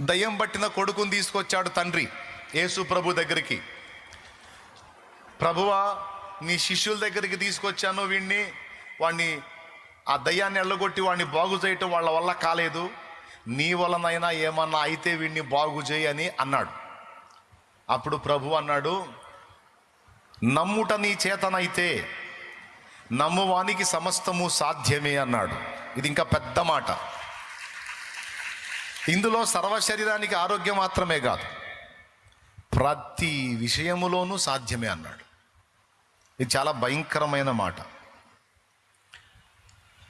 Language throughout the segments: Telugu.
దయ్యం పట్టిన కొడుకుని తీసుకొచ్చాడు తండ్రి యేసు ప్రభు దగ్గరికి. ప్రభువా నీ శిష్యుల దగ్గరికి తీసుకొచ్చాను వీడిని వాడిని ఆ దయ్యాన్ని ఎల్లగొట్టి వాడిని బాగు చేయటం వాళ్ళ వల్ల కాలేదు. నీ వలనైనా ఏమన్నా అయితే వీడిని బాగు చేయి అని అన్నాడు. అప్పుడు ప్రభు అన్నాడు నమ్ముట నీ చేతనైతే నమ్మువానికి సమస్తము సాధ్యమే అన్నాడు. ఇది ఇంకా పెద్ద మాట. ఇందులో సర్వ శరీరానికి ఆరోగ్యం మాత్రమే కాదు ప్రతి విషయములోనూ సాధ్యమే అన్నాడు. ఇది చాలా భయంకరమైన మాట.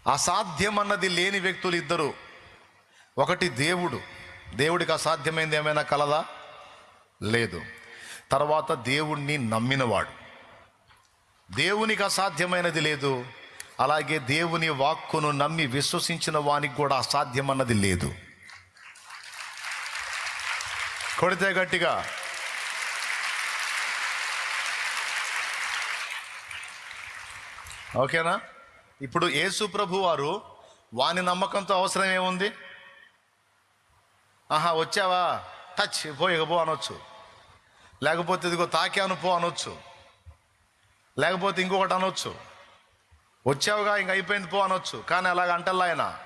అసాధ్యం అన్నది లేని వ్యక్తులు ఇద్దరు. ఒకటి దేవుడు. దేవుడికి అసాధ్యమైనది ఏమైనా కలదా? లేదు. తర్వాత దేవుణ్ణి నమ్మినవాడు. దేవునికి అసాధ్యమైనది లేదు. అలాగే దేవుని వాక్కును నమ్మి విశ్వసించిన వానికి కూడా అసాధ్యం అన్నది లేదు. కొడితే గట్టిగా. ఓకేనా? ఇప్పుడు యేసు ప్రభు వారు వాని నమ్మకంతో అవసరం ఏముంది? ఆహా వచ్చావా? టచ్ పో ఇక పో అనొచ్చు. లేకపోతే ఇదిగో తాకాను పో అనొచ్చు. లేకపోతే ఇంకొకటి అనొచ్చు. వచ్చావుగా ఇంక అయిపోయింది పో అనొచ్చు. కానీ అలాగ అంటల్లా ఆయన.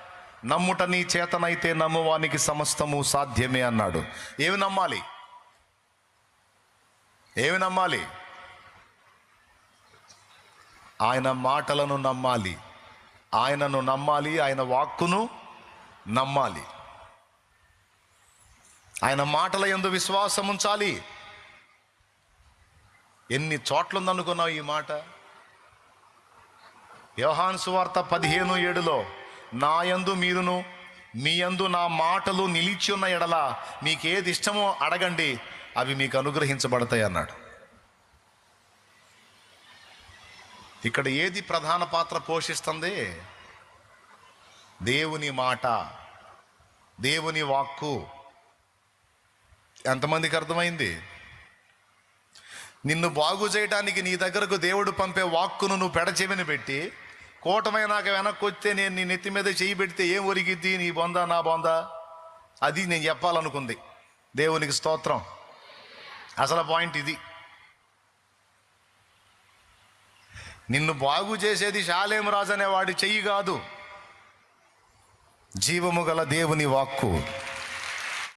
నమ్ముట నీ చేతనైతే నమ్మువానికి సమస్తము సాధ్యమే అన్నాడు. ఏమి నమ్మాలి? ఏమి నమ్మాలి? ఆయన మాటలను నమ్మాలి. ఆయనను నమ్మాలి ఆయన వాక్కును నమ్మాలి. ఆయన మాటల ఎందు విశ్వాసం ఉంచాలి. ఎన్ని చోట్లుందనుకున్నావు ఈ మాట? యోహాను సువార్త పదిహేను ఏడులో నా యందు మీరును మీ యందు నా మాటలు నిలిచి ఉన్న ఎడల మీకేది ఇష్టమో అడగండి అవి మీకు అనుగ్రహించబడతాయి అన్నాడు. ఇక్కడ ఏది ప్రధాన పాత్ర పోషిస్తుంది? దేవుని మాట దేవుని వాక్కు. ఎంతమందికి అర్థమైంది? నిన్ను బాగు చేయడానికి నీ దగ్గరకు దేవుడు పంపే వాక్కును నువ్వు పెడచెవిని పెట్టి కూటమైనాక వెనక్కి వస్తే నేను నీ నెత్తి మీద చేయి పెడితే ఏం ఒరిగిద్ది? నీ బొందా నా బొందా? అది నేను చెప్పాలనుకుంది. దేవునికి స్తోత్రం. అసలు పాయింట్ ఇది. నిన్ను బాగు చేసేది శాలేం రాజు అనేవాడి చెయ్యి కాదు. జీవము గల దేవుని వాక్కు.